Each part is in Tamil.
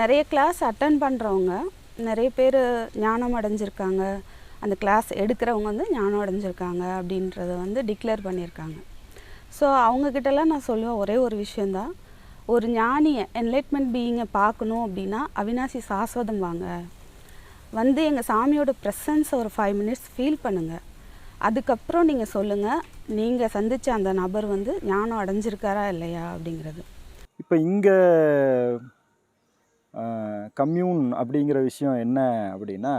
நிறைய கிளாஸ் அட்டன் பண்ணுறவங்க நிறைய பேர் ஞானம் அடைஞ்சிருக்காங்க. அந்த கிளாஸ் எடுக்கிறவங்க வந்து ஞானம் அடைஞ்சிருக்காங்க அப்படின்றத வந்து டிக்ளேர் பண்ணியிருக்காங்க. ஸோ அவங்கக்கிட்டலாம் நான் சொல்லுவேன் ஒரே ஒரு விஷயந்தான் ஒரு ஞானியை என்லைட்மெண்ட் பீயிங்கை பார்க்கணும் அப்படின்னா அவினாசி சாஸ்வதம் வாங்க. வந்து எங்கள் சாமியோட ப்ரெசன்ஸை ஒரு ஃபைவ் மினிட்ஸ் ஃபீல் பண்ணுங்கள் அதுக்கப்புறம் நீங்கள் சொல்லுங்கள் நீங்கள் சந்தித்த அந்த நபர் வந்து ஞானம் அடைஞ்சிருக்காரா இல்லையா அப்படிங்கிறது. இப்போ இங்கே கம்யூன் அப்படிங்கிற விஷயம் என்ன அப்படின்னா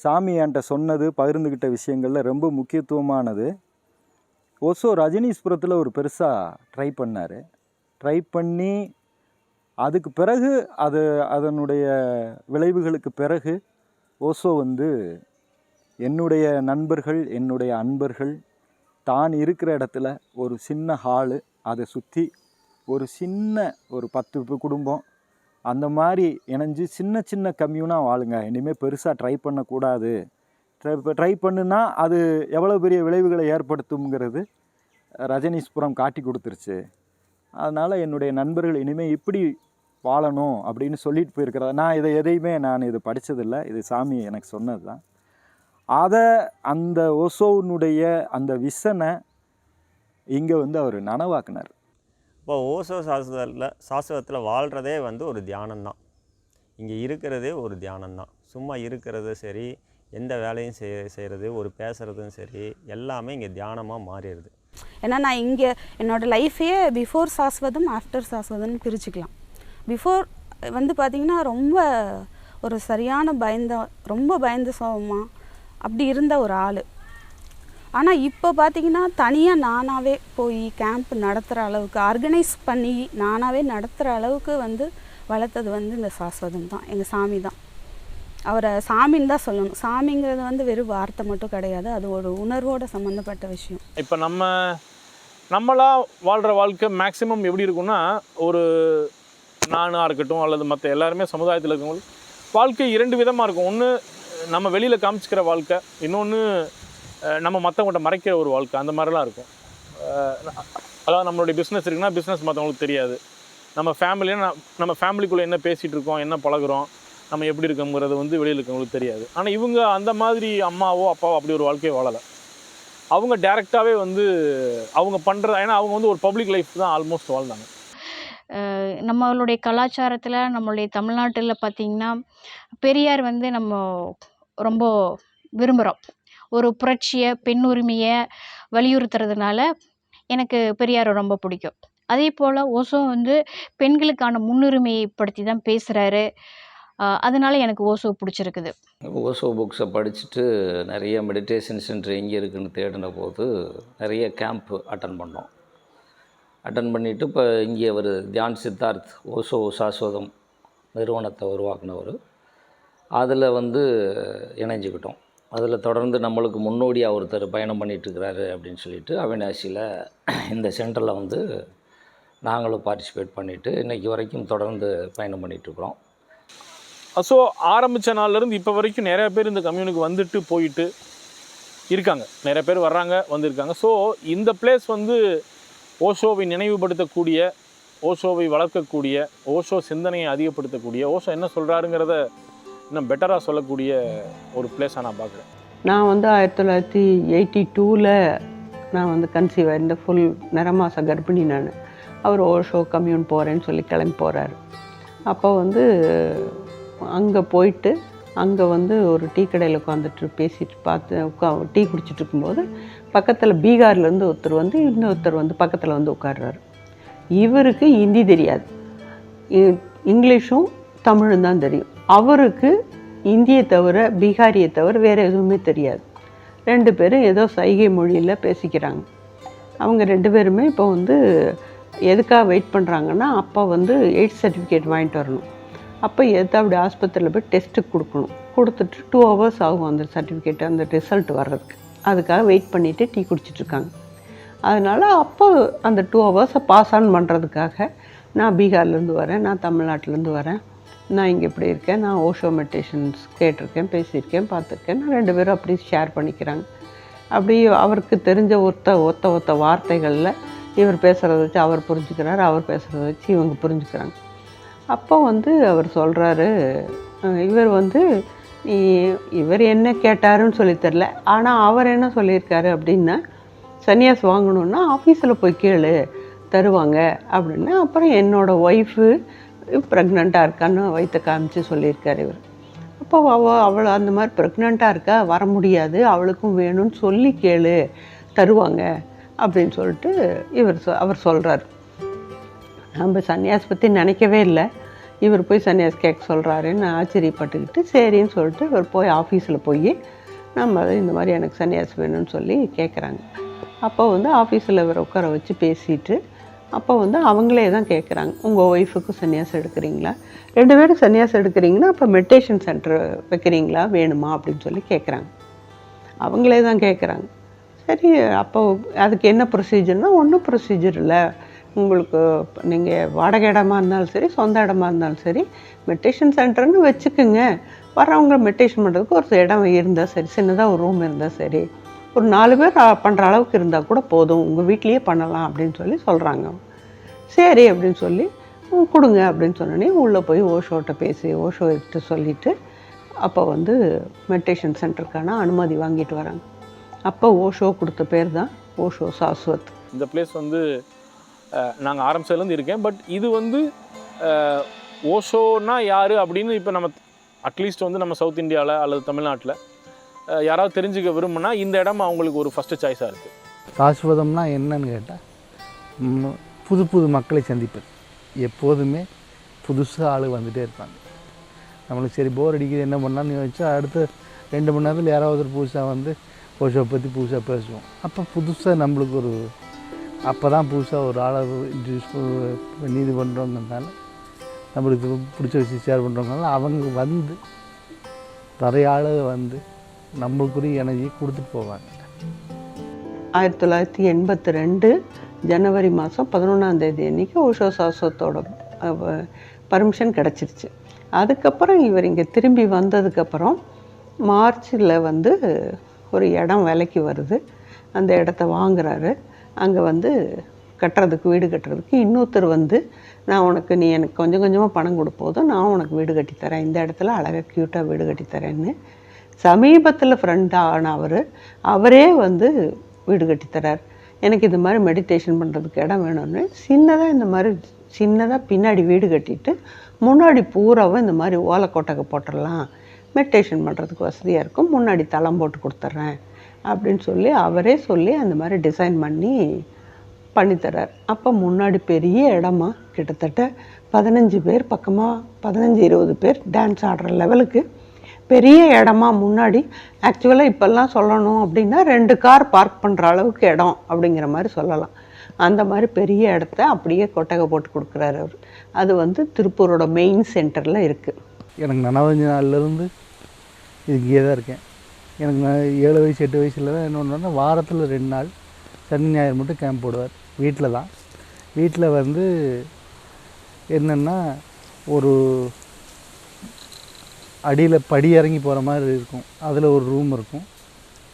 சாமி என்கிட்ட சொன்னது பகிர்ந்துக்கிட்ட விஷயங்களில் ரொம்ப முக்கியத்துவமானது. ஓசோ ரஜினீஸ்புரத்தில் ஒரு பெருசாக ட்ரை பண்ணார். ட்ரை பண்ணி அதுக்கு பிறகு அது அதனுடைய விளைவுகளுக்கு பிறகு ஓசோ வந்து என்னுடைய நண்பர்கள் என்னுடைய அன்பர்கள் தான் இருக்கிற இடத்துல ஒரு சின்ன ஹாலு அதை சுற்றி ஒரு சின்ன ஒரு பத்து குடும்பம் அந்த மாதிரி இணைஞ்சு சின்ன சின்ன கம்யூனாக வாழுங்க. இனிமேல் பெருசாக ட்ரை பண்ணக்கூடாது. ட்ரை ட்ரை பண்ணுனா அது எவ்வளோ பெரிய விளைவுகளை ஏற்படுத்துங்கிறது ரஜினீஸ்புரம் காட்டி கொடுத்துருச்சு. அதனால் என்னுடைய நண்பர்கள் இனிமேல் இப்படி வாழணும் அப்படின்னு சொல்லிட்டு போயிருக்கிறத நான் இதை எதையுமே நான் இது படித்ததில்லை இது சாமி எனக்கு சொன்னது தான் அதை அந்த ஓசோனுடைய அந்த விசனை இங்கே வந்து அவர் நனவாக்குனார். இப்போ ஓசோ சாஸ்திரத்தில் சாஸ்திரத்தில் வாழ்கிறதே வந்து ஒரு தியானம்தான். இங்கே இருக்கிறதே ஒரு தியானம்தான். சும்மா இருக்கிறது சரி எந்த வேலையும் செய் செய்கிறது ஒரு பேசுகிறதும் சரி எல்லாமே இங்கே தியானமாக மாறிடுது. ஏன்னா நான் இங்கே என்னோடய லைஃபையே பிஃபோர் சாஸ்வதம் ஆஃப்டர் சாஸ்வதம்னு பிரிச்சுக்கலாம். பிஃபோர் வந்து பார்த்திங்கன்னா ரொம்ப ஒரு சரியான பயந்த ரொம்ப பயந்த சோகமாக அப்படி இருந்த ஒரு ஆள். ஆனால் இப்போ பார்த்தீங்கன்னா தனியாக நானாகவே போய் கேம்ப் நடத்துகிற அளவுக்கு ஆர்கனைஸ் பண்ணி நானாகவே நடத்துகிற அளவுக்கு வந்து வளர்த்தது வந்து இந்த சாஸ்வதம் தான். எங்கள் சாமி தான். அவரை சாமின்னு தான் சொல்லணும். சாமிங்கிறது வந்து வெறும் வார்த்தை மட்டும் கிடையாது. அது ஒரு உணர்வோட சம்மந்தப்பட்ட விஷயம். இப்போ நம்ம நம்மளாக வாழ்கிற வாழ்க்கை மேக்ஸிமம் எப்படி இருக்கும்னா ஒரு நானாக இருக்கட்டும் அல்லது மற்ற எல்லாருமே சமுதாயத்தில் இருக்கவங்களுக்கு வாழ்க்கை இரண்டு விதமாக இருக்கும். ஒன்று நம்ம வெளியில் காமிச்சிக்கிற வாழ்க்கை. இன்னொன்று நம்ம மற்றவங்கள்ட்ட மறைக்கிற ஒரு வாழ்க்கை அந்த மாதிரிலாம் இருக்கும். அதாவது நம்மளுடைய பிஸ்னஸ் இருக்குன்னா பிஸ்னஸ் மற்றவங்களுக்கு தெரியாது. நம்ம ஃபேமிலியாக நம்ம ஃபேமிலிக்குள்ளே என்ன பேசிகிட்டு இருக்கோம் என்ன பழகுறோம் நம்ம எப்படி இருக்கோங்கிறது வந்து வெளியில் இருக்கவங்களுக்கு தெரியாது. ஆனால் இவங்க அந்த மாதிரி அம்மாவோ அப்பாவோ அப்படி ஒரு வாழ்க்கையை வாழலை. அவங்க டேரெக்டாகவே வந்து அவங்க பண்ணுற ஏன்னா அவங்க வந்து ஒரு பப்ளிக் லைஃப் தான் ஆல்மோஸ்ட் வாழ்ந்தாங்க. நம்மளுடைய கலாச்சாரத்தில் நம்மளுடைய தமிழ்நாட்டில் பார்த்திங்கன்னா பெரியார் வந்து நம்ம ரொம்ப விரும்புகிறோம் ஒரு புரட்சியை பெண் உரிமையை வலியுறுத்துறதுனால எனக்கு பெரியாரை ரொம்ப பிடிக்கும். அதே போல் ஓசோ வந்து பெண்களுக்கான முன்னுரிமையை படுத்தி தான் பேசுகிறாரு அதனால எனக்கு ஓசோ பிடிச்சிருக்குது. ஓசோ புக்ஸை படிச்சுட்டு நிறைய மெடிடேஷன் சென்டர் எங்கே இருக்குன்னு தேடின போது நிறைய கேம்ப் அட்டன் பண்ணோம். அட்டன் பண்ணிவிட்டு இப்போ இங்கே அவர் தியான் சித்தார்த் ஓசோ சாஸ்வதம் நிறுவனத்தை உருவாக்குனவர். அதில் வந்து இணைஞ்சுக்கிட்டோம். அதில் தொடர்ந்து நம்மளுக்கு முன்னோடியாக ஒருத்தர் பயணம் பண்ணிகிட்ருக்கிறாரு அப்படின்னு சொல்லிட்டு அவினாசியில் இந்த சென்டரில் வந்து நாங்களும் பார்ட்டிசிபேட் பண்ணிவிட்டு இன்றைக்கி வரைக்கும் தொடர்ந்து பயணம் பண்ணிகிட்ருக்குறோம் ஸோ ஆரம்பித்த நாள்லேருந்து இப்போ வரைக்கும் நிறையா பேர் இந்த கம்யூனுக்கு வந்துட்டு போயிட்டு இருக்காங்க. நிறைய பேர் வர்றாங்க வந்திருக்காங்க. ஸோ இந்த பிளேஸ் வந்து ஓஷோவை நினைவுபடுத்தக்கூடிய ஓஷோவை வளர்க்கக்கூடிய ஓஷோ சிந்தனையை அதிகப்படுத்தக்கூடிய ஓஷோ என்ன சொல்கிறாருங்கிறத இன்னும் பெட்டராக சொல்லக்கூடிய ஒரு பிளேஸாக நான் பார்க்குறேன். நான் வந்து ஆயிரத்தி தொள்ளாயிரத்தி எயிட்டி டூவில் நான் வந்து கன்சீவ் ஆயிருந்த ஃபுல் நிறமாச கர்ப்பிணி நான். அவர் ஓஷோ கம்யூன் போகிறேன்னு சொல்லி கிளம்பி போகிறாரு அப்போ வந்து அங்கே போயிட்டு அங்கே வந்து ஒரு டீ கடையில் உட்காந்துட்டு பேசிட்டு பார்த்து உட்கா டீ குடிச்சிட்டு இருக்கும்போது பக்கத்தில் பீகார்லேருந்து ஒருத்தர் வந்து இன்னொருத்தர் வந்து பக்கத்தில் வந்து உட்காடுறாரு இவருக்கு ஹிந்தி தெரியாது. இ- இங்கிலீஷும் தமிழும் தான் தெரியும். அவருக்கு இந்தியை தவிர பீகாரியை தவிர வேறு எதுவுமே தெரியாது. ரெண்டு பேரும் ஏதோ சைகை மொழியில் பேசிக்கிறாங்க. அவங்க ரெண்டு பேருமே இப்போ வந்து எதுக்காக வெயிட் பண்ணுறாங்கன்னா அப்பா வந்து எய்ட்ஸ் சர்டிஃபிகேட் வாங்கிட்டு வரணும். அப்போ எதாவது அப்படி ஆஸ்பத்திரியில் போய் டெஸ்ட்டுக்கு கொடுக்கணும்? கொடுத்துட்டு டூ ஹவர்ஸ் ஆகும் அந்த சர்டிஃபிகேட் அந்த ரிசல்ட் வர்றதுக்கு. அதுக்காக வெயிட் பண்ணிவிட்டு டீ குடிச்சிட்ருக்காங்க அதனால் அப்போ அந்த டூ ஹவர்ஸை பாஸ் ஆன் பண்ணுறதுக்காக நான் பீகார்லேருந்து வரேன் நான் தமிழ்நாட்டிலேருந்து வரேன். நான் இங்கே இப்படி இருக்கேன் நான் ஓஷோ மெடிடேஷன்ஸ் கேட்டிருக்கேன் பேசியிருக்கேன் பார்த்துருக்கேன். நான் ரெண்டு பேரும் அப்படி ஷேர் பண்ணிக்கிறாங்க. அப்படி அவருக்கு தெரிஞ்ச ஒத்த ஒத்த ஒத்த வார்த்தைகளில் இவர் பேசுகிறத வச்சு அவர் புரிஞ்சுக்கிறார் அவர் பேசுகிறத வச்சு இவங்க புரிஞ்சுக்கிறாங்க. அப்போ வந்து அவர் சொல்கிறாரு இவர் வந்து நீ இவர் என்ன கேட்டாருன்னு சொல்லி தெரில ஆனால் அவர் என்ன சொல்லியிருக்காரு அப்படின்னா சன்னியாஸ் வாங்கணுன்னா ஆஃபீஸில் போய் கேளு தருவாங்க. அப்படின்னா. அப்புறம் என்னோடய ஒய்ஃபு ப்ரெக்னெண்ட்டாக இருக்கான்னு வயிற்று காமிச்சு சொல்லியிருக்கார் இவர். அப்போ அவ அவள் அந்த மாதிரி ப்ரெக்னெண்ட்டாக இருக்கா? வர முடியாது. அவளுக்கும் வேணும்னு சொல்லி கேளு தருவாங்க அப்படின்னு சொல்லிட்டு இவர் சொ அவர் சொல்கிறார் நம்ம சன்னியாஸ் பற்றி நினைக்கவே இல்லை. இவர் போய் சன்னியாஸ் கேட்க சொல்கிறாருன்னு ஆச்சரியப்பட்டுக்கிட்டு சரின்னு சொல்லிட்டு இவர் போய் ஆஃபீஸில் போய் நம்ம இந்த மாதிரி எனக்கு சன்னியாஸ் வேணும்னு சொல்லி கேட்குறாங்க அப்போ வந்து ஆஃபீஸில் இவர் உட்கார வச்சு பேசிட்டு அப்போ வந்து அவங்களே தான் கேட்குறாங்க உங்கள் ஒய்ஃபுக்கும் சன்னியாசம் எடுக்கிறீங்களா? ரெண்டு பேரும் சன்னியாசம் எடுக்கிறீங்கன்னா அப்போ மெடிடேஷன் சென்டர் வைக்கிறீங்களா? வேணுமா? அப்படின்னு சொல்லி கேட்குறாங்க அவங்களே தான் கேட்குறாங்க சரி அப்போ அதுக்கு என்ன ப்ரொசீஜர்னா ஒன்றும் ப்ரொசீஜர் இல்லை. உங்களுக்கு நீங்கள் வாடகை இடமா இருந்தாலும் சரி சொந்த இடமா இருந்தாலும் சரி மெடிடேஷன் சென்டர்னு வச்சுக்கோங்க. வரவங்க மெடிடேஷன் பண்ணுறதுக்கு ஒரு இடம் இருந்தால் சரி சின்னதாக ஒரு ரூம் இருந்தால் சரி. ஒரு நாலு பேர் பண்ணுற அளவுக்கு இருந்தால் கூட போதும். உங்கள் வீட்லேயே பண்ணலாம் அப்படின்னு சொல்லி சொல்கிறாங்க சரி அப்படின்னு சொல்லி கொடுங்க அப்படின்னு சொன்னோடனே உள்ளே போய் ஓஷோட்ட பேசி ஓஷோ சொல்லிவிட்டு அப்போ வந்து மெடிடேஷன் சென்டருக்கான அனுமதி வாங்கிட்டு வராங்க. அப்போ ஓஷோ கொடுத்த பேர் தான் ஓஷோ சாஸ்வத். இந்த பிளேஸ் வந்து நாங்கள் ஆரம்பிச்சதுலேருந்து இருக்கேன். பட் இது வந்து ஓஷோனா யார் அப்படின்னு இப்போ நம்ம அட்லீஸ்ட் வந்து நம்ம சவுத் இந்தியாவில் அல்லது தமிழ்நாட்டில் யாராவது தெரிஞ்சுக்க விரும்புனா இந்த இடம் அவங்களுக்கு ஒரு ஃபஸ்ட்டு சாய்ஸாக இருக்குது சாஸ்வதம்னா என்னன்னு கேட்டால் புது புது மக்களை சந்திப்பது. எப்போதுமே புதுசாக ஆள் வந்துகிட்டே இருப்பாங்க. நம்மளுக்கு சரி போர் அடிக்குது என்ன பண்ணலாம்னு யோசிச்சா அடுத்த ரெண்டு மணி நேரத்தில் யாராவது ஒரு புதுசாக வந்து ஓஷோ பற்றி புதுசாக பேசுவோம். அப்போ புதுசாக நம்மளுக்கு ஒரு அப்போ தான் புதுசாக ஒரு ஆளை இன்ட்ரடியூஸ் பண்ணி இது பண்ணுறோங்கிறதுனால நம்மளுக்கு பிடிச்ச விஷயம் ஷேர் பண்ணுறவங்கனால அவங்க வந்து நிறைய ஆள் வந்து நம்மளுக்குரிய எனர்ஜி கொடுத்துட்டு போவாங்க. ஆயிரத்தி தொள்ளாயிரத்தி எண்பத்தி ரெண்டு ஜனவரி மாதம் பதினொன்றாம் தேதி அன்னைக்கு ஓஷோ சாஸ்வத்தோட பர்மிஷன் கிடச்சிருச்சு. அதுக்கப்புறம் இவர் இங்கே திரும்பி வந்ததுக்கப்புறம் மார்ச்சில் வந்து ஒரு இடம் விலைக்கு வருது. அந்த இடத்த வாங்குறாரு. அங்கே வந்து கட்டுறதுக்கு வீடு கட்டுறதுக்கு இன்னொருத்தர் வந்து நான் உனக்கு நீ எனக்கு கொஞ்சம் கொஞ்சமாக பணம் கொடுப்போதும் நான் உனக்கு வீடு கட்டித்தரேன். இந்த இடத்துல அழகாக க்யூட்டாக வீடு கட்டித்தரேன்னு சமீபத்தில் ஃப்ரெண்டாக ஆன அவர் அவரே வந்து வீடு கட்டித்தரார் எனக்கு இது மாதிரி மெடிடேஷன் பண்ணுறதுக்கு இடம் வேணும்னு சின்னதாக இந்த மாதிரி சின்னதாக பின்னாடி வீடு கட்டிட்டு முன்னாடி பூராவும் இந்த மாதிரி ஓலைக்கோட்டைக்கு போட்டுடலாம் மெடிடேஷன் பண்ணுறதுக்கு வசதியாக இருக்கும் முன்னாடி தளம் போட்டு கொடுத்துட்றேன் அப்படின்னு சொல்லி அவரே சொல்லி அந்த மாதிரி டிசைன் பண்ணி பண்ணித்தரார் அப்போ முன்னாடி பெரிய இடமா கிட்டத்தட்ட பதினஞ்சு பேர் பக்கமாக பதினஞ்சு இருபது பேர் டான்ஸ் ஆடுற லெவலுக்கு பெரிய இடமா முன்னாடி ஆக்சுவலாக இப்போல்லாம் சொல்லணும் அப்படின்னா ரெண்டு கார் பார்க் பண்ணுற அளவுக்கு இடம் அப்படிங்கிற மாதிரி சொல்லலாம். அந்த மாதிரி பெரிய இடத்த அப்படியே கொட்டகை போட்டு கொடுக்குறாரு அவர். அது வந்து திருப்பூரோட மெயின் சென்டரில் இருக்குது எனக்கு நனவஞ்சு நாள்லேருந்து இங்கேயே தான் இருக்கேன். எனக்கு நான் ஏழு வயசு எட்டு வயசுல தான் என்ன வாரத்தில் ரெண்டு நாள் சனி ஞாயிறு மட்டும் கேம்ப் போடுவார். வீட்டில் தான். வீட்டில் வந்து என்னென்னா ஒரு அடியில் படி இறங்கி போகிற மாதிரி இருக்கும். அதில் ஒரு ரூம் இருக்கும்.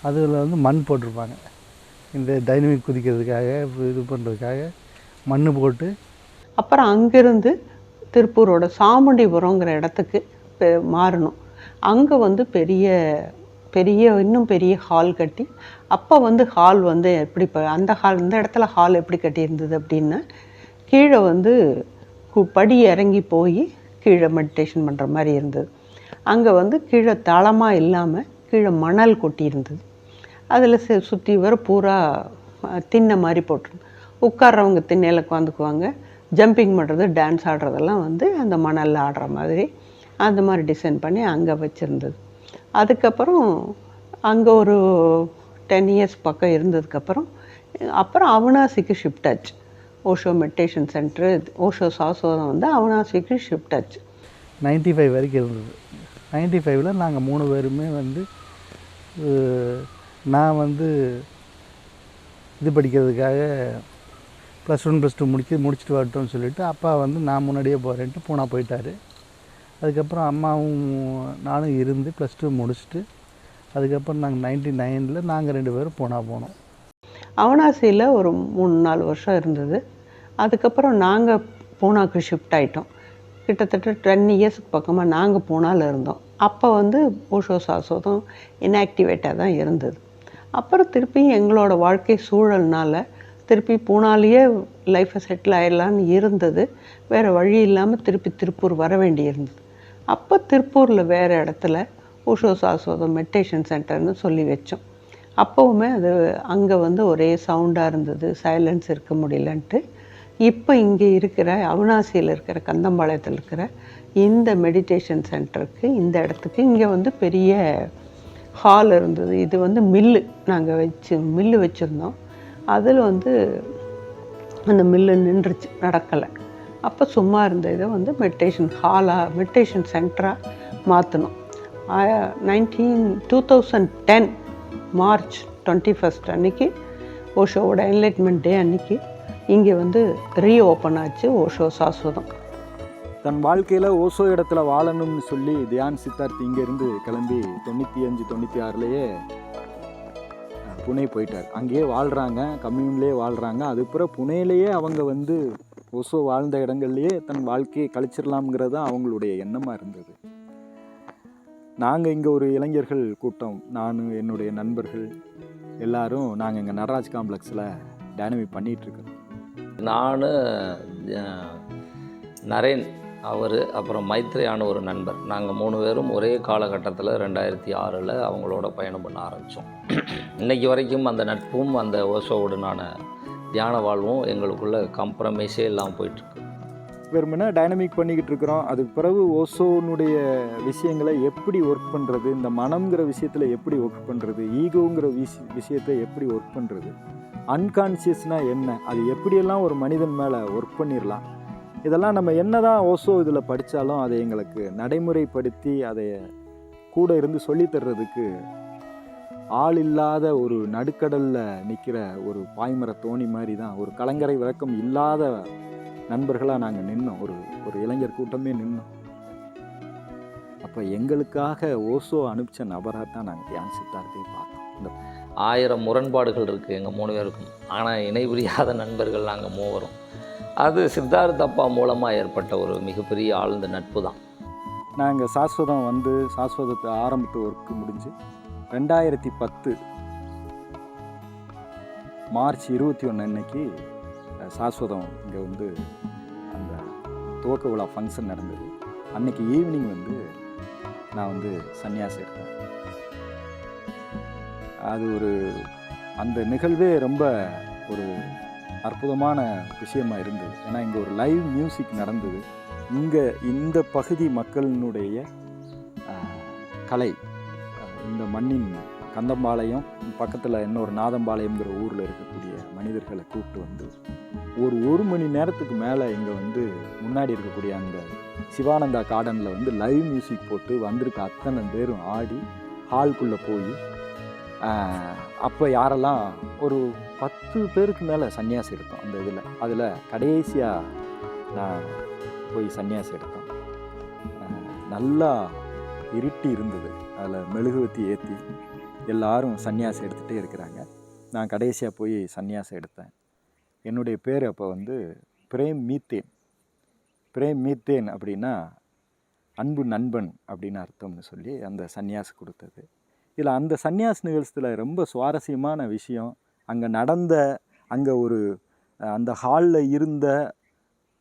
அதில் வந்து மண் போட்டிருப்பாங்க. இந்த டைனமிக் குதிக்கிறதுக்காக இது பண்ணுறதுக்காக மண் போட்டு அப்புறம் அங்கேருந்து திருப்பூரோட சாமுண்டிபுரங்கிற இடத்துக்கு பெ- மாறணும். அங்கே வந்து பெரிய பெரிய இன்னும் பெரிய ஹால் கட்டி அப்போ வந்து ஹால் வந்து எப்படி இப்போ அந்த ஹால் இந்த இடத்துல ஹால் எப்படி கட்டியிருந்தது அப்படின்னா கீழே வந்து கு- படி இறங்கி போய் கீழே மெடிடேஷன் பண்ணுற மாதிரி இருந்தது. அங்கே வந்து கீழே தளமாக இல்லாமல் கீழே மணல் கொட்டியிருந்தது. அதில் அதில் சுற்றி வர பூரா தின்ன திண்ணை மாதிரி போட்டிருந்தது. உட்கார்றவங்க திண்ணையில் உட்காந்துக்குவாங்க. ஜம்பிங் பண்ணுறது டான்ஸ் ஆடுறதெல்லாம் வந்து அந்த மணலில் ஆடுற மாதிரி அந்த மாதிரி டிசைன் பண்ணி அங்கே வச்சுருந்தது. அதுக்கப்புறம் அங்கே ஒரு டென் இயர்ஸ் பக்கம் இருந்ததுக்கப்புறம் அப்புறம் அவனாசிக்கு ஷிஃப்ட் ஆச்சு. ஓஷோ மெடிடேஷன் சென்டரு ஓஷோ சாசோதம் வந்து அவனாசிக்கு ஷிஃப்ட் ஆச்சு. நைன்டி ஃபைவ் வரைக்கும் இருந்தது. நைன்ட்டி ஃபைவ்ல நாங்கள் மூணு பேருமே வந்து நான் வந்து இது படிக்கிறதுக்காக ப்ளஸ் ஒன் ப்ளஸ் டூ முடிச்சு முடிச்சுட்டு வரட்டும்னு சொல்லிட்டு அப்பா வந்து நான் முன்னாடியே போகிறேன்ட்டு பூனா போயிட்டார். அதுக்கப்புறம் அம்மாவும் நானும் இருந்து ப்ளஸ் டூ முடிச்சுட்டு அதுக்கப்புறம் நாங்கள் நைன்டி நைனில் நாங்கள் ரெண்டு பேரும் பூனா போனோம். அவனாசியில் ஒரு மூணு நாலு வருஷம் இருந்தது. அதுக்கப்புறம் நாங்கள் பூனாக்கு ஷிஃப்ட் ஆகிட்டோம் கிட்டத்தட்ட டென் இயர்ஸ்க்கு பக்கமாக நாங்கள் பூனால இருந்தோம். அப்போ வந்து ஓஷோ சாசோதம் இன்ஆக்டிவேட்டாக தான் இருந்தது. அப்புறம் திருப்பி எங்களோட வாழ்க்கை சூழல்னால திருப்பி பூனாலேயே லைஃப்பை செட்டில் ஆயிடலான்னு இருந்தது. வேறு வழி இல்லாமல் திருப்பி திருப்பூர் வர வேண்டியிருந்தது அப்போ திருப்பூரில் வேறு இடத்துல உஷோ சாஸ்வதம் மெடிடேஷன் சென்டர்னு சொல்லி வச்சோம். அப்போவுமே அது அங்கே வந்து ஒரே சவுண்டாக இருந்தது. சைலன்ஸ் இருக்க முடியலன்ட்டு. இப்போ இங்கே இருக்கிற அவினாசியில் இருக்கிற கந்தம்பாளையத்தில் இருக்கிற இந்த மெடிடேஷன் சென்டருக்கு இந்த இடத்துக்கு இங்கே வந்து பெரிய ஹால் இருந்தது. இது வந்து மில்லு நாங்கள் வச்சு மில்லு வச்சுருந்தோம். அதில் வந்து அந்த மில்லு நின்றுச்சு நடக்கலை. அப்போ சும்மா இருந்த இதை வந்து மெடிடேஷன் ஹாலாக மெடிடேஷன் சென்டராக மாற்றினோம் nineteen two thousand ten March twenty first அன்னைக்கு ஓஷோவோட என்லைட்மெண்ட் டே அன்னைக்கு இங்கே வந்து ரீஓப்பன் ஆச்சு ஓஷோ சாஸ்வதம் தன். வாழ்க்கையில் ஓசோ இடத்துல வாழணும்னு சொல்லி தியான் சித்தார்த் இங்கேருந்து கிளம்பி தொண்ணூற்றி அஞ்சு தொண்ணூற்றி ஆறுலேயே புனே போயிட்டார். அங்கேயே வாழ்கிறாங்க கம்யூன்லேயே வாழ்கிறாங்க அதுக்கப்புறம் புனேலேயே அவங்க வந்து ஓசோ வாழ்ந்த இடங்கள்லையே தன் வாழ்க்கையை கழிச்சிடலாம்ங்கிறது தான் அவங்களுடைய எண்ணமாக இருந்தது. நாங்கள் இங்கே ஒரு இளைஞர்கள் கூட்டம். நான் என்னுடைய நண்பர்கள் எல்லாரும் நாங்கள் இங்கே நடராஜ் காம்ப்ளெக்ஸில் டைனமிக் பண்ணிகிட்ருக்கோம் நான் நரேன் அவர் அப்புறம் மைத்ரேயான ஒரு நண்பர். நாங்கள் மூணு பேரும் ஒரே காலகட்டத்தில் ரெண்டாயிரத்தி ஆறில் அவங்களோட பயணம் பண்ண ஆரம்பித்தோம் இன்னைக்கு வரைக்கும் அந்த நட்பும் அந்த ஓசோவுடனான தியான வாழ்வும் எங்களுக்குள்ள காம்ப்ரமைஸே இல்லாமல் போயிட்டுருக்கு. வெறுமனே டைனமிக் பண்ணிக்கிட்டு இருக்கிறோம். அதுக்கு பிறகு ஓசோனுடைய விஷயங்களை எப்படி ஒர்க் பண்ணுறது இந்த மனம்ங்கிற விஷயத்தில் எப்படி ஒர்க் பண்ணுறது ஈகோங்கிற விஷ விஷயத்தை எப்படி ஒர்க் பண்ணுறது அன்கான்சியஸ்னால் என்ன? அது எப்படியெல்லாம் ஒரு மனிதன் மேலே ஒர்க் பண்ணிடலாம் இதெல்லாம் நம்ம என்ன தான் ஓசோ இதில் படித்தாலும் அதை எங்களுக்கு நடைமுறைப்படுத்தி அதை கூட இருந்து சொல்லித் தர்றதுக்கு ஆள் இல்லாத ஒரு நடுக்கடலில் நிற்கிற ஒரு பாய்மர தோணி மாதிரி தான் ஒரு கலங்கரை விளக்கம் இல்லாத நண்பர்களாக நாங்கள் நின்னோம். ஒரு ஒரு இளைஞர் கூட்டமே நின்னோம். அப்போ எங்களுக்காக ஓசோ அனுப்பிச்ச நபராக தான் நாங்கள் தியான் சித்தார்த்தையை பார்த்தோம். இந்த ஆயிரம் முரண்பாடுகள் இருக்குது எங்கள் மூணு பேருக்கும். ஆனால் இணை புரியாத நண்பர்கள் நாங்கள் மூவரும். அது சித்தார்த் அப்பா மூலமாக ஏற்பட்ட ஒரு மிகப்பெரிய ஆழ்ந்த நட்பு தான். நாங்கள் சாஸ்வதம் வந்து சாஸ்வதத்தை ஆரம்பித்து ஒர்க்கு முடிஞ்சு ரெண்டாயிரத்தி பத்து மார்ச் இருபத்தி ஒன்று அன்னைக்கு சாஸ்வதம் இங்கே வந்து அந்த துவக்க விழா ஃபங்க்ஷன் நடந்தது. அன்னைக்கு ஈவினிங் வந்து நான் வந்து சன்னியாசம் எடுத்தேன். அது ஒரு அந்த நிகழ்வே ரொம்ப ஒரு அற்புதமான விஷயமா இருந்தது. ஏன்னா இங்கே ஒரு லைவ் மியூசிக் நடந்தது. இங்கே இந்த பகுதி மக்களினுடைய கலை. இந்த மண்ணின் கந்தம்பாளையம் பக்கத்தில் இன்னொரு நாதம்பாளையம்ங்கிற ஊரில் இருக்கக்கூடிய மனிதர்களை கூப்பிட்டு வந்து ஒரு ஒரு மணி நேரத்துக்கு மேலே இங்கே வந்து முன்னாடி இருக்கக்கூடிய அந்த சிவானந்தா கார்டனில் வந்து லைவ் மியூசிக் போட்டு வந்திருக்க அத்தனை பேரும் ஆடி ஹால்குள்ளே போய் அப்போ யாரெல்லாம் ஒரு பத்து பேருக்கு மேலே சன்னியாசி எடுத்தோம் அந்த இதில். அதில் கடைசியாக நான் போய் சன்னியாசி எடுத்தோம். நல்லா இருட்டி இருந்தது. அதில் மெழுகுவத்தி ஏற்றி எல்லாரும் சன்னியாசி எடுத்துகிட்டே இருக்கிறாங்க. நான் கடைசியாக போய் சன்னியாசி எடுத்தேன். என்னுடைய பேர் அப்போ வந்து பிரேம் மீத்தேன். பிரேம் மீத்தேன் அப்படின்னா அன்பு நண்பன் அப்படின்னு அர்த்தம்னு சொல்லி அந்த சன்னியாசி கொடுத்தது. இதில் அந்த சன்னியாஸ் நிகழ்ச்சியில் ரொம்ப சுவாரஸ்யமான விஷயம். அங்கே நடந்த அங்கே ஒரு அந்த ஹாலில் இருந்த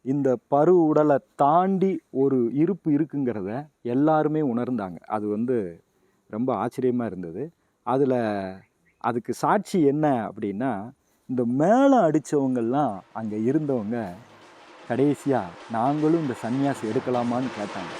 இந்த பரு உடலை தாண்டி ஒரு இருப்பு இருக்குங்கிறத எல்லாருமே உணர்ந்தாங்க. அது வந்து ரொம்ப ஆச்சரியமாக இருந்தது. அதில் அதுக்கு சாட்சி என்ன அப்படின்னா இந்த மேலே அடித்தவங்கெல்லாம் அங்கே இருந்தவங்க கடைசியாக நாங்களும் இந்த சன்னியாசி எடுக்கலாமான்னு கேட்டாங்க.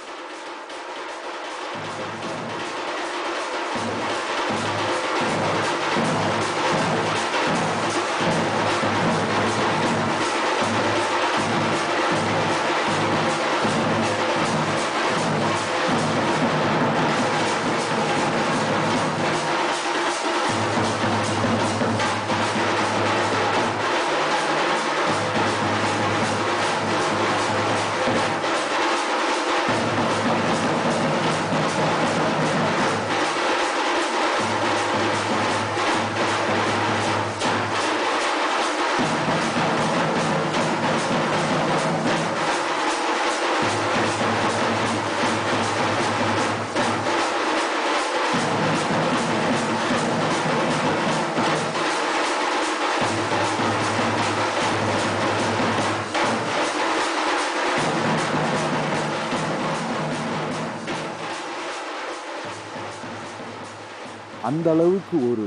அந்த அளவுக்கு ஒரு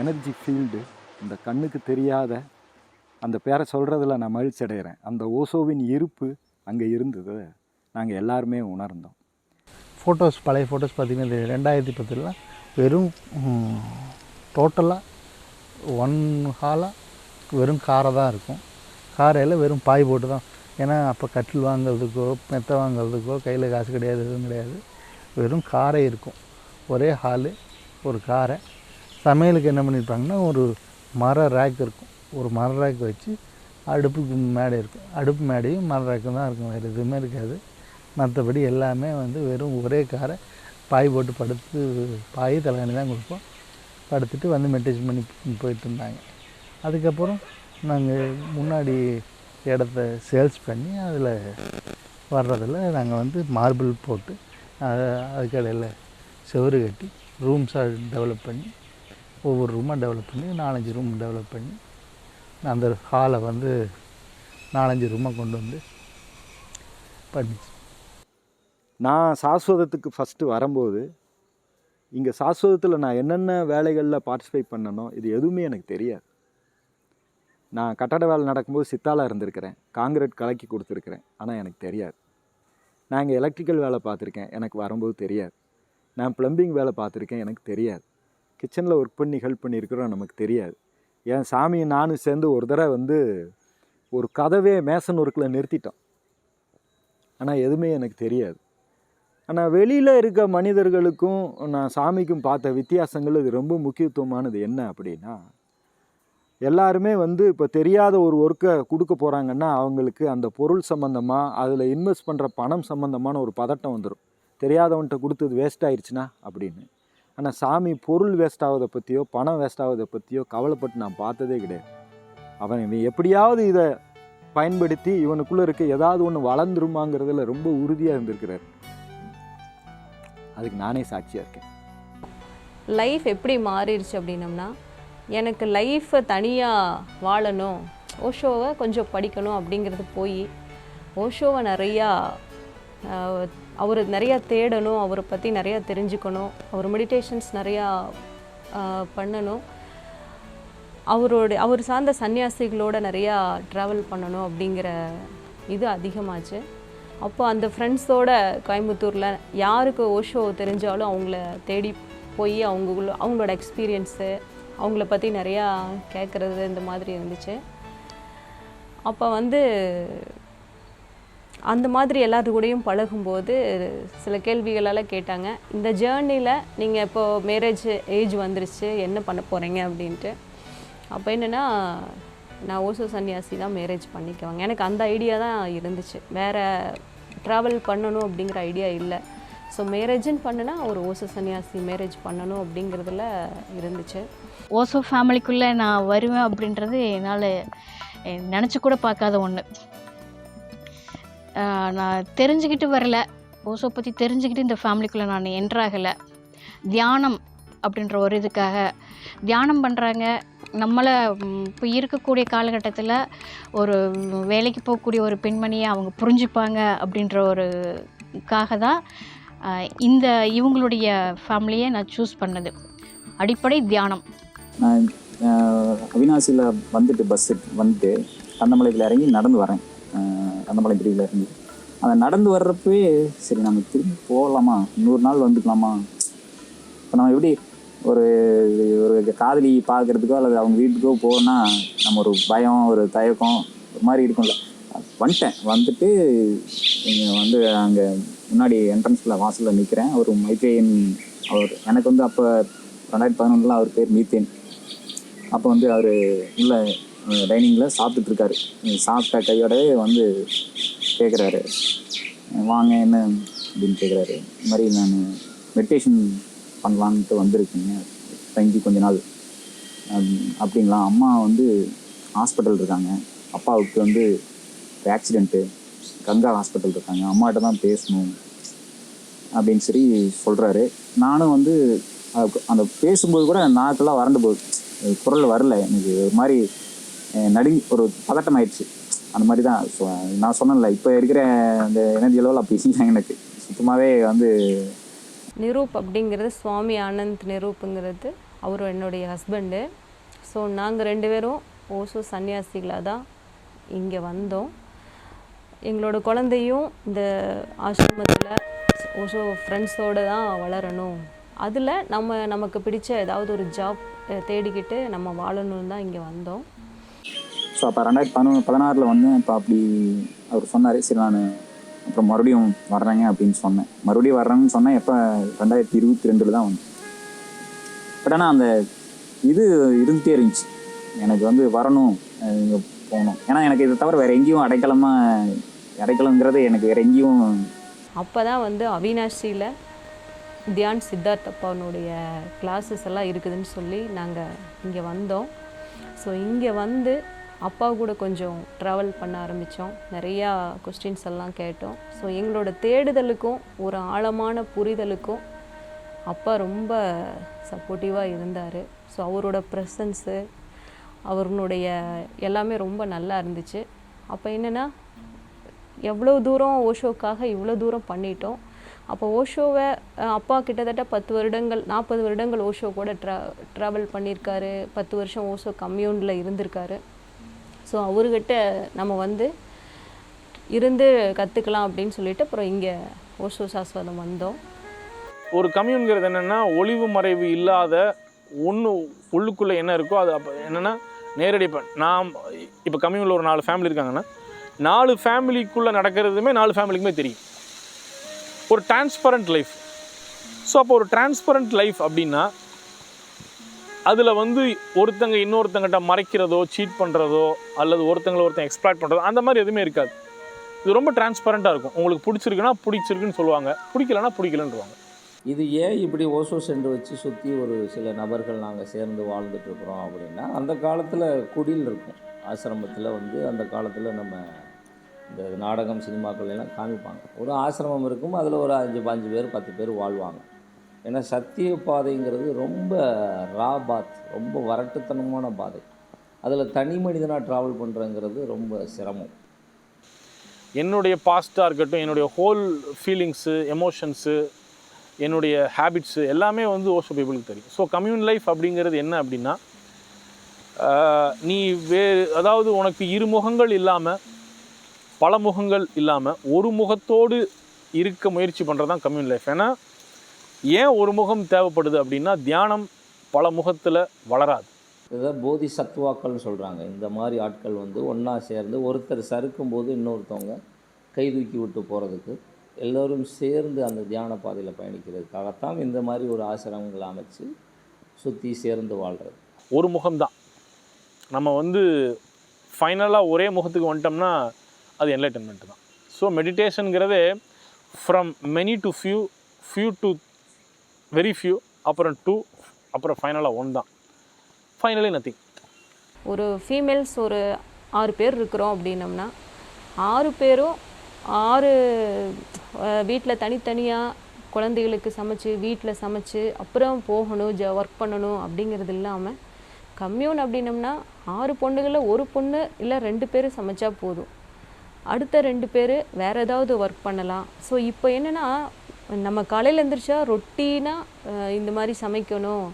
எனர்ஜி ஃபீல்டு இந்த கண்ணுக்கு தெரியாத அந்த பேரை சொல்கிறதுல நான் மகிழ்ச்சி அடைகிறேன். அந்த ஓசோவின் இருப்பு அங்கே இருந்தது நாங்கள் எல்லாருமே உணர்ந்தோம். ஃபோட்டோஸ் பழைய ஃபோட்டோஸ் பார்த்திங்கன்னா இது ரெண்டாயிரத்தி பத்துலலாம் வெறும் டோட்டலாக ஒன் ஹாலாக வெறும் காரை தான் இருக்கும். காரையில் வெறும் பாய் போட்டு தான். ஏன்னா அப்போ கட்டில் வாங்குறதுக்கோ மெத்தை வாங்குறதுக்கோ கையில் காசு கிடையாது எதுவும் கிடையாது. வெறும் காரை இருக்கும். ஒரே ஹாலு ஒரு காரை சமையலுக்கு என்ன பண்ணியிருப்பாங்கன்னா ஒரு மர ரேக் இருக்கும். ஒரு மர ரேக் வச்சு அடுப்புக்கு மேடை இருக்கும். அடுப்பு மேடையும் மர ரேக்கும் தான் இருக்கும். வேறு எதுவுமே இருக்காது. மற்றபடி எல்லாமே வந்து வெறும் ஒரே காரை பாய் போட்டு படுத்து பாய் தலைகாணி தான் கொடுப்போம். படுத்துட்டு வந்து மெடிடேஷன் பண்ணி போயிட்டு இருந்தாங்க அதுக்கப்புறம் நாங்கள் முன்னாடி இடத்த சேல்ஸ் பண்ணி அதில் வர்றதில் நாங்கள் வந்து மார்பிள் போட்டு அதுக்கடையில் செவரு கட்டி ரூம்ஸாக டெவலப் பண்ணி ஒவ்வொரு ரூமாக டெவலப் பண்ணி நாலஞ்சு ரூம் டெவலப் பண்ணி அந்த ஹாலை வந்து நாலஞ்சு ரூமாக கொண்டு வந்து பண்ணிச்சு. நான் சாஸ்வதத்துக்கு ஃபஸ்ட்டு வரும்போது இங்கே சாஸ்வதத்தில் நான் என்னென்ன வேலைகளில் பார்ட்டிசிபேட் பண்ணனோ இது எதுவுமே எனக்கு தெரியாது. நான் கட்டட வேலை நடக்கும்போது சித்தாலாக இருந்திருக்கிறேன். காங்கிரீட் கலக்கி கொடுத்துருக்குறேன். ஆனால் எனக்கு தெரியாது. நான் இங்கே எலக்ட்ரிக்கல் வேலை பார்த்துருக்கேன். எனக்கு வரும்போது தெரியாது. நான் ப்ளம்பிங் வேலை பார்த்துருக்கேன் எனக்கு தெரியாது. கிச்சனில் ஒர்க் பண்ணி ஹெல்ப் பண்ணியிருக்கிறோம் நமக்கு தெரியாது. என் சாமியை நானும் சேர்ந்து ஒரு தடவை வந்து ஒரு கதவே மேசன் ஒர்க்கில் நிறுத்திட்டோம். ஆனால் எதுவுமே எனக்கு தெரியாது. ஆனால் வெளியில் இருக்க மனிதர்களுக்கும் நான் சாமிக்கும் பார்த்த வித்தியாசங்கள் இது ரொம்ப முக்கியத்துவமானது என்ன அப்படின்னா எல்லாருமே வந்து இப்போ தெரியாத ஒரு ஒர்க்கை கொடுக்க போகிறாங்கன்னா அவங்களுக்கு அந்த பொருள் சம்மந்தமாக அதில் இன்வெஸ்ட் பண்ணுற பணம் சம்மந்தமான ஒரு பதட்டம் வந்துடும் தெரியாதவன்கிட்ட கொடுத்தது வேஸ்ட் ஆயிடுச்சுன்னா அப்படின்னு. ஆனால் சாமி பொருள் வேஸ்ட் ஆவதை பற்றியோ பணம் வேஸ்ட் ஆகுதை பற்றியோ கவலைப்பட்டு நான் பார்த்ததே கிடையாது. அவன் இவன் எப்படியாவது இதை பயன்படுத்தி இவனுக்குள்ளே இருக்க ஏதாவது ஒன்று வளர்ந்துருமாங்கிறதுல ரொம்ப உறுதியாக இருந்திருக்கிறார். அதுக்கு நானே சாட்சியாக இருக்கேன். லைஃப் எப்படி மாறிடுச்சு அப்படின்னம்னா எனக்கு லைஃப்பை தனியாக வாழணும் ஓஷோவை கொஞ்சம் படிக்கணும் அப்படிங்கிறது போய் ஓஷோவை நிறையா அவர் நிறையா தேடணும் அவரை பற்றி நிறையா தெரிஞ்சுக்கணும் அவர் மெடிடேஷன்ஸ் நிறையா பண்ணணும். அவரோட அவர் சார்ந்த சன்னியாசிகளோட நிறையா ட்ராவல் பண்ணணும் அப்படிங்கிற இது அதிகமாச்சு. அப்போ அந்த ஃப்ரெண்ட்ஸோட கோயம்புத்தூரில் யாருக்கு ஓஷோ தெரிஞ்சாலும் அவங்கள தேடி போய் அவங்க அவங்களோட எக்ஸ்பீரியன்ஸு அவங்கள பற்றி நிறையா கேட்குறது இந்த மாதிரி இருந்துச்சு. அப்போ வந்து அந்த மாதிரி எல்லாத்து கூடயும் பழகும்போது சில கேள்விகளெல்லாம் கேட்டாங்க. இந்த ஜேர்னியில் நீங்கள் இப்போது மேரேஜ் ஏஜ் வந்துருச்சு என்ன பண்ண போகிறீங்க அப்படின்ட்டு. அப்போ என்னென்னா நான் ஓசோ சன்னியாசி தான் மேரேஜ் பண்ணிக்குவாங்க எனக்கு அந்த ஐடியா தான் இருந்துச்சு. வேறு ட்ராவல் பண்ணணும் அப்படிங்கிற ஐடியா இல்லை. ஸோ மேரேஜுன்னு பண்ணுனா ஒரு ஓசோ சன்னியாசி மேரேஜ் பண்ணணும் அப்படிங்கிறதுல இருந்துச்சு. ஓசோ ஃபேமிலிக்குள்ளே நான் வருவேன் அப்படின்றது என்னால் நினச்சி கூட பார்க்காத ஒன்று நான் தெரிஞ்சுக்கிட்டு வரல. ஓசோ பற்றி தெரிஞ்சுக்கிட்டு இந்த ஃபேமிலிக்குள்ளே நான் என்ட்ராகலை தியானம் அப்படின்ற ஒரு இதுக்காக தியானம் பண்ணுறாங்க நம்மளை இப்போ இருக்கக்கூடிய காலகட்டத்தில் ஒரு வேலைக்கு போகக்கூடிய ஒரு பெண்மணியை அவங்க புரிஞ்சுப்பாங்க அப்படின்ற ஒரு காக தான் இந்த இவங்களுடைய ஃபேமிலியை நான் சூஸ் பண்ணது. அடிப்படை தியானம். நான் அவினாசியில் வந்துட்டு பஸ்ஸு வந்துட்டு கந்தமலையில் இறங்கி நடந்து வரேன். கந்தமலை பிரிவில் இருந்து. அதை நடந்து வர்றப்பவே சரி நம்ம திரும்பி போகலாமா? இன்னொரு நாள் வந்துக்கலாமா? இப்போ நம்ம எப்படி ஒரு ஒரு காதலி பார்க்குறதுக்கோ அல்லது அவங்க வீட்டுக்கோ போகணும்னா நம்ம ஒரு பயம் ஒரு தயக்கம் ஒரு மாதிரி இருக்கும்ல. வந்துட்டேன். வந்துட்டு இங்கே வந்து அங்கே முன்னாடி என்ட்ரன்ஸில் வாசலில் நிற்கிறேன் ஒரு மைத்ரேயன் அவர். எனக்கு வந்து அப்போ ரெண்டாயிரத்தி பதினொன்றில் அவர் பேர் மீத்தேன். அப்போ வந்து அவர் உள்ள டைனிங்கில் சாப்பிட்டுட்ருக்காரு. சாப்பிட்ட கையோடவே வந்து கேட்குறாரு வாங்க என்ன? அப்படின்னு கேட்குறாரு இந்த மாதிரி நான் மெடிடேஷன் பண்ணலான்ட்டு வந்திருக்கேங்க தங்கி கொஞ்ச நாள். அப்படிங்களா? அம்மா வந்து ஹாஸ்பிட்டல் இருக்காங்க. அப்பாவுக்கு வந்து ஆக்சிடெண்ட்டு கங்கா ஹாஸ்பிட்டல் இருக்காங்க. அம்மாட்ட தான் பேசணும் அப்படின்னு சொல்லி சொல்கிறாரு நானும் வந்து அது- அந்த பேசும்போது கூட நாக்கெல்லாம் வறண்டு போகுது குரல் வரல. எனக்கு ஒரு மாதிரி அஹ், நடுங்கி ஒரு பதட்டம் ஆயிடுச்சு அந்த மாதிரி தான் ஸோ நான் சொன்னேன்ல இப்போ இருக்கிற அந்த எனர்ஜி லெவல் அப்படி இல்லை எனக்கு. சுத்தமாகவே வந்து நிரூப் அப்படிங்கிறது சுவாமி ஆனந்த் நிரூப்புங்கிறது அவர் என்னுடைய ஹஸ்பண்டு ஸோ நாங்கள் ரெண்டு பேரும் ஓசோ சன்னியாசிகளாக தான் இங்கே வந்தோம். எங்களோட குழந்தையும் இந்த ஆசிரமத்தில் ஓசோ ஃப்ரெண்ட்ஸோடு தான் வளரணும். அதில் நம்ம நமக்கு பிடிச்ச ஏதாவது ஒரு ஜாப் தேடிக்கிட்டு நம்ம வாழணும்னு தான் இங்கே வந்தோம். ஸோ அப்போ ரெண்டாயிரத்தி பதினொன்று பதினாறில் வந்து இப்போ அப்படி அவர் சொன்னார் சரி நான் அப்புறம் மறுபடியும் வர்றேங்க அப்படின்னு சொன்னேன். மறுபடியும் வர்றேன்னு சொன்னேன் எப்போ? ரெண்டாயிரத்தி இருபத்தி ரெண்டில் தான் வந்து பட் ஆனால் அந்த இது இருந்துகிட்டே இருந்துச்சு. எனக்கு வந்து வரணும் இங்கே போகணும். ஏன்னா எனக்கு இதை தவிர வேறு எங்கேயும் அடைக்கலமாக அடைக்கலங்கிறது எனக்கு வேறு எங்கேயும் அப்போ தான் வந்து அவினாஷியில் தியான் சித்தார்த் அப்பாவனுடைய கிளாஸஸ் எல்லாம் இருக்குதுன்னு சொல்லி நாங்கள் இங்கே வந்தோம். ஸோ இங்கே வந்து அப்பா கூட கொஞ்சம் ட்ராவல் பண்ண ஆரம்பித்தோம் நிறையா கொஸ்டின்ஸ் எல்லாம் கேட்டோம். ஸோ எங்களோட தேடுதலுக்கும் ஒரு ஆழமான புரிதலுக்கும் அப்பா ரொம்ப சப்போர்ட்டிவாக இருந்தார். ஸோ அவரோட ப்ரெசன்ஸு அவருனுடைய எல்லாமே ரொம்ப நல்லா இருந்துச்சு. அப்போ என்னென்னா எவ்வளோ தூரம் ஓஷோக்காக இவ்வளோ தூரம் பண்ணிட்டோம். அப்போ ஓஷோவை அப்பா கிட்டத்தட்ட பத்து வருடங்கள் நாற்பது வருடங்கள் ஓஷோ கூட ட்ரா ட்ராவல் பண்ணியிருக்காரு பத்து வருஷம் ஓஷோ கம்யூனில் இருந்திருக்காரு. ஸோ அவர்கிட்ட நம்ம வந்து இருந்து கற்றுக்கலாம் அப்படின்னு சொல்லிட்டு அப்புறம் இங்கே ஓஷோ சாஸ்வதம் வந்தோம். ஒரு கம்யூன்கிறது என்னென்னா ஒளிவு மறைவு இல்லாத ஒன்று உள்ளுக்குள்ளே என்ன இருக்கோ அது அப்போ என்னென்னா நேரடி இப்போ நான் இப்போ கம்யூனில் ஒரு நாலு ஃபேமிலி இருக்காங்கன்னா நாலு ஃபேமிலிக்குள்ளே நடக்கிறதுமே நாலு ஃபேமிலிக்குமே தெரியும். ஒரு டிரான்ஸ்பரண்ட் லைஃப் ஸோ அப்போ ஒரு டிரான்ஸ்பரண்ட் லைஃப் அப்படின்னா அதில் வந்து ஒருத்தங்க இன்னொருத்தங்கிட்ட மறைக்கிறதோ சீட் பண்ணுறதோ அல்லது ஒருத்தங்களை ஒருத்தன் எக்ஸ்ப்ளாய்ட் பண்ணுறதோ அந்த மாதிரி எதுவுமே இருக்காது. இது ரொம்ப டிரான்ஸ்பரண்ட்டாக இருக்கும். உங்களுக்கு பிடிச்சிருக்குன்னா பிடிச்சிருக்குன்னு சொல்லுவாங்க. பிடிக்கலன்னா பிடிக்கலன்றவாங்க. இது ஏன் இப்படி ஓசோ சென்டர் வச்சு சுற்றி ஒரு சில நபர்கள் நாங்கள் சேர்ந்து வாழ்ந்துட்டுருக்குறோம் அப்படின்னா அந்த காலத்தில் குடில் இருக்கும். ஆசிரமத்தில் வந்து அந்த காலத்தில் நம்ம இந்த நாடகம் சினிமாக்கள் எல்லாம் காமிப்பாங்க. ஒரு ஆசிரமம் இருக்கும். அதில் ஒரு அஞ்சு பாஞ்சு பேர் பத்து பேர் வாழ்வாங்க. ஏன்னா சத்திய பாதைங்கிறது ரொம்ப ரா பாத் ரொம்ப வரட்டுத்தனமான பாதை. அதில் தனி மனிதனாக ட்ராவல் பண்ணுறங்கிறது ரொம்ப சிரமம். என்னுடைய பாஸ்ட்டாக இருக்கட்டும் என்னுடைய ஹோல் ஃபீலிங்ஸு எமோஷன்ஸு என்னுடைய ஹேபிட்ஸு எல்லாமே வந்து ஓஷோ பீப்புளுக்கு தெரியும். ஸோ கம்யூன் லைஃப் அப்படிங்கிறது என்ன அப்படின்னா நீ வே அதாவது உனக்கு இரு முகங்கள் இல்லாமல் பல முகங்கள் இல்லாமல் ஒரு முகத்தோடு இருக்க முயற்சி பண்ணுறது தான் கம்யூன் லைஃப் ஏன்னா ஏன் ஒரு முகம் தேவைப்படுது அப்படின்னா தியானம் பல முகத்தில் வளராது. இதை போதி சத்துவாக்கள்னு சொல்கிறாங்க இந்த மாதிரி ஆட்கள் வந்து ஒன்றா சேர்ந்து ஒருத்தர் சறுக்கும் போது இன்னொருத்தவங்க கை தூக்கி விட்டு போகிறதுக்கு எல்லோரும் சேர்ந்து அந்த தியான பாதையில் பயணிக்கிறதுக்காகத்தான் இந்த மாதிரி ஒரு ஆசிரமங்களை அமைச்சு சுற்றி சேர்ந்து வாழ்கிறது ஒரு முகம்தான். நம்ம வந்து ஃபைனலாக ஒரே முகத்துக்கு வந்துட்டோம்னா அது என்லைட்டன்மெண்ட் தான். So மெடிடேஷனுங்கிறதே from many to few few to very few அப்புறம் டூ அப்புறம் ஃபைனலாக ஒன் தான். ஃபைனலி நத்திங் ஒரு ஃபீமேல்ஸ் ஒரு ஆறு பேர் இருக்கிறோம் அப்படின்னம்னா ஆறு பேரும் ஆறு வீட்டில் தனித்தனியாக குழந்தைகளுக்கு சமைச்சு வீட்டில் சமைச்சு அப்புறம் போகணும் ஜ ஒர்க் பண்ணணும் அப்படிங்கிறது இல்லாமல் கம்யூன் அப்படின்னம்னா ஆறு பொண்ணுகளில் ஒரு பொண்ணு இல்லை ரெண்டு பேர் சமைச்சா போதும். அடுத்த ரெண்டு பேர் வேறு ஏதாவது ஒர்க் பண்ணலாம். ஸோ இப்போ என்னென்னா நம்ம காலையில் எழுந்திரிச்சா ரொட்டீனாக இந்த மாதிரி சமைக்கணும்.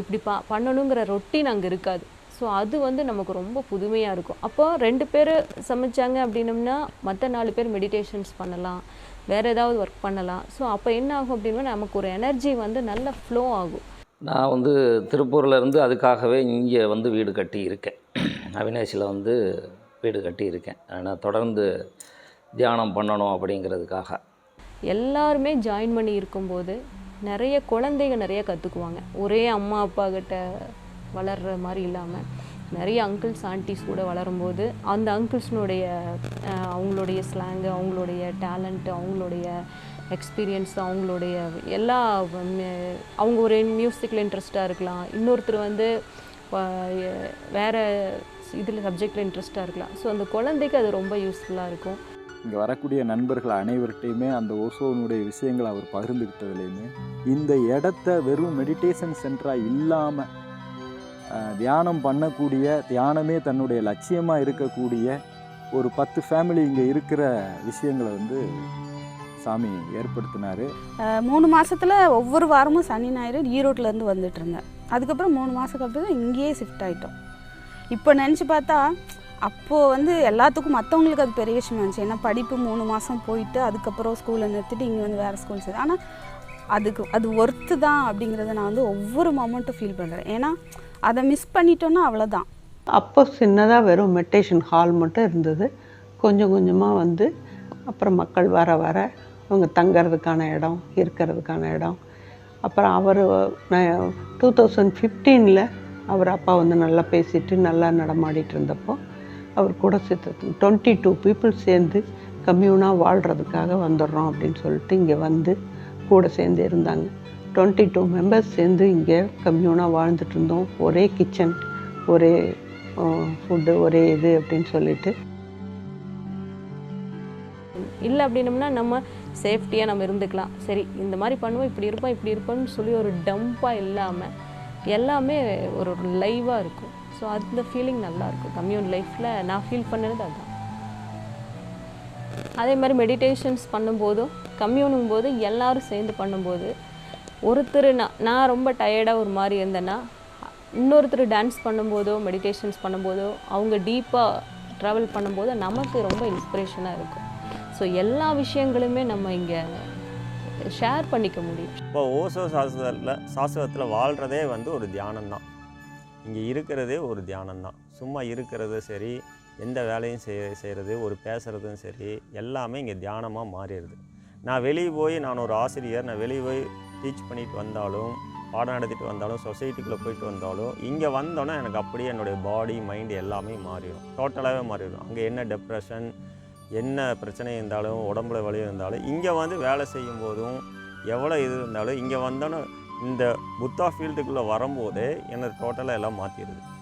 இப்படி பா பண்ணணுங்கிற ரொட்டீன் அங்கே இருக்காது. ஸோ அது வந்து நமக்கு ரொம்ப புதுமையாக இருக்கும். அப்போ ரெண்டு பேர் சமைச்சாங்க அப்படின்னம்னா மற்ற நாலு பேர் மெடிடேஷன்ஸ் பண்ணலாம். வேறு ஏதாவது ஒர்க் பண்ணலாம். ஸோ அப்போ என்ன ஆகும் அப்படின்னா நமக்கு ஒரு எனர்ஜி வந்து நல்ல ஃப்ளோ ஆகும். நான் வந்து திருப்பூர்லேருந்து அதுக்காகவே இங்கே வந்து வீடு கட்டி இருக்கேன். அவினாசியில் வந்து வீடு கட்டி இருக்கேன். ஆனால் தொடர்ந்து தியானம் பண்ணணும் அப்படிங்கிறதுக்காக. எல்லாருமே ஜாயின் பண்ணி இருக்கும்போது நிறைய குழந்தைங்க நிறைய கற்றுக்குவாங்க ஒரே அம்மா அப்பா கிட்ட வளர்கிற மாதிரி இல்லாமல் நிறைய அங்கிள்ஸ் ஆன்டிஸ் கூட வளரும்போது அந்த அங்கிள்ஸ்னுடைய அவங்களுடைய ஸ்லாங்கு அவங்களுடைய டேலண்ட்டு அவங்களுடைய எக்ஸ்பீரியன்ஸ் அவங்களுடைய எல்லா அவங்க ஒரு மியூசிக்கில் இன்ட்ரெஸ்ட்டாக இருக்கலாம். இன்னொருத்தர் வந்து வேறு இதில் சப்ஜெக்டில் இன்ட்ரெஸ்ட்டாக இருக்கலாம். ஸோ அந்த குழந்தைக்கு அது ரொம்ப யூஸ்ஃபுல்லாக இருக்கும். இங்கே வரக்கூடிய நண்பர்கள் அனைவர்கிட்டையுமே அந்த ஓசோனுடைய விஷயங்களை அவர் பகிர்ந்துக்கிட்டதுலேயுமே இந்த இடத்த வெறும் மெடிடேஷன் சென்டராக இல்லாமல் தியானம் பண்ணக்கூடிய தியானமே தன்னுடைய லட்சியமாக இருக்கக்கூடிய ஒரு பத்து ஃபேமிலி இங்கே இருக்கிற விஷயங்களை வந்து சாமி ஏற்படுத்தினார். மூணு மாதத்தில் ஒவ்வொரு வாரமும் சனி ஞாயிறு ஈரோட்டிலேருந்து இருந்து வந்துட்டு இருந்தேன் அதுக்கப்புறம் மூணு மாதத்துக்கு அப்புறம் இங்கேயே ஷிஃப்ட் ஆகிட்டோம் இப்போ நினச்சி பார்த்தா அப்போது வந்து எல்லாத்துக்கும் மற்றவங்களுக்கு அது பெரிய விஷயமா இருந்துச்சு. ஏன்னா படிப்பு மூணு மாதம் போயிட்டு அதுக்கப்புறம் ஸ்கூலை நிறுத்திட்டு இங்கே வந்து வேறு ஸ்கூல் சேர்த்து ஆனால் அதுக்கு அது ஒர்த்து தான் அப்படிங்கிறத நான் வந்து ஒவ்வொரு மொமெண்ட்டும் ஃபீல் பண்ணுறேன் ஏன்னா அதை மிஸ் பண்ணிட்டோன்னா அவ்வளோதான் அப்போ சின்னதாக வெறும் மெடிடேஷன் ஹால் மட்டும் இருந்தது. கொஞ்சம் கொஞ்சமாக வந்து அப்புறம் மக்கள் வர வர அவங்க தங்கிறதுக்கான இடம் இருக்கிறதுக்கான இடம். அப்புறம் அவர் டூ தௌசண்ட் ஃபிஃப்டீனில் அவர் அப்பா வந்து நல்லா பேசிட்டு நல்லா நடமாடிட்டு இருந்தப்போ அவர் கூட சேர்த்து டுவெண்ட்டி டூ பீப்புள் சேர்ந்து கம்யூனாக வாழ்கிறதுக்காக வந்துடுறோம் அப்படின்னு சொல்லிட்டு இங்கே வந்து கூட சேர்ந்து இருந்தாங்க. டுவெண்ட்டி டூ மெம்பர்ஸ் சேர்ந்து இங்கே கம்யூனாக வாழ்ந்துட்டு இருந்தோம். ஒரே கிச்சன் ஒரே ஃபுட்டு ஒரே இது அப்படின்னு சொல்லிட்டு. இல்லை அப்படின்னம்னா நம்ம சேஃப்டியாக நம்ம இருந்துக்கலாம். சரி இந்த மாதிரி பண்ணுவோம் இப்படி இருப்போம் இப்படி இருப்போம்னு சொல்லி ஒரு டம்பாக இல்லாமல் எல்லாமே ஒரு லைவாக இருக்கும். ஸோ அந்த ஃபீலிங் நல்லா இருக்கும் கம்யூன் லைஃப்பில் நான் ஃபீல் பண்ணது அதுதான் அதே மாதிரி மெடிடேஷன்ஸ் பண்ணும்போதும் கம்யூனும் போது எல்லாரும் சேர்ந்து பண்ணும்போது ஒருத்தர் நான் நான் ரொம்ப டயர்டாக ஒரு மாதிரி இருந்தேன்னா இன்னொருத்தர் டான்ஸ் பண்ணும்போதோ மெடிடேஷன்ஸ் பண்ணும்போதோ அவங்க டீப்பாக ட்ராவல் பண்ணும்போது நமக்கு ரொம்ப இன்ஸ்பிரேஷனாக இருக்கும். ஸோ எல்லா விஷயங்களுமே நம்ம இங்கே ஷேர் பண்ணிக்க முடியும். இப்போ ஓசோ சாஸ்திரத்தில் சாஸ்திரத்தில் வாழ்கிறதே வந்து ஒரு தியானம் தான் இங்கே இருக்கிறதே ஒரு தியானம்தான். சும்மா இருக்கிறது சரி எந்த வேலையும் செய் செய்கிறது ஒரு பேசுகிறதும் சரி எல்லாமே இங்கே தியானமாக மாறிடுது. நான் வெளியே போய் நான் ஒரு ஆசிரியர் நான் வெளியே போய் டீச் பண்ணிட்டு வந்தாலும் பாடம் நடத்திட்டு வந்தாலும் சொசைட்டிக்குள்ளே போயிட்டு வந்தாலும் இங்கே வந்தோன்னே எனக்கு அப்படியே என்னுடைய பாடி மைண்டு எல்லாமே மாறிடும். டோட்டலாகவே மாறிடும். அங்கே என்ன டெப்ரெஷன் என்ன பிரச்சனை இருந்தாலும் உடம்புல வலி இருந்தாலும் இங்கே வந்து வேலை செய்யும் போதும் எவ்வளோ இது இருந்தாலும் இங்கே வந்தோன்னே இந்த புத்தா ஃபீல்டுக்குள்ளே வரும்போதே எனக்கு டோட்டலாக எல்லாம் மாற்றிடுது